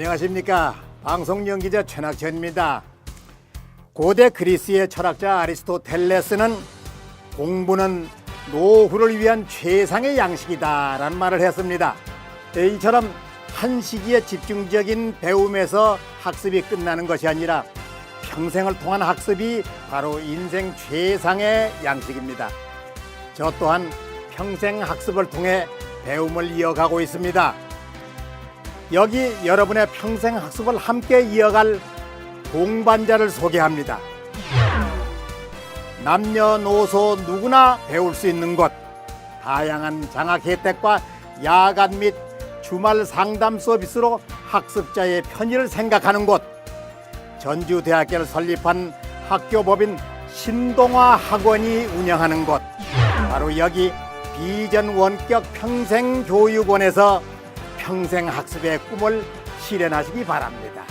안녕하십니까 방송 연기자 최낙천입니다. 고대 그리스의 철학자 아리스토텔레스는 공부는 노후를 위한 최상의 양식이다라는 말을 했습니다. 이처럼 한 시기의 집중적인 배움에서 학습이 끝나는 것이 아니라 평생을 통한 학습이 바로 인생 최상의 양식입니다. 저 또한 평생 학습을 통해 배움을 이어가고 있습니다. 여기 여러분의 평생 학습을 함께 이어갈 동반자를 소개합니다. 남녀노소 누구나 배울 수 있는 곳, 다양한 장학 혜택과 야간 및 주말 상담 서비스로 학습자의 편의를 생각하는 곳, 전주대학교를 설립한 학교법인 신동화 학원이 운영하는 곳, 바로 여기 비전 원격 평생 교육원에서 평생 학습의 꿈을 실현하시기 바랍니다.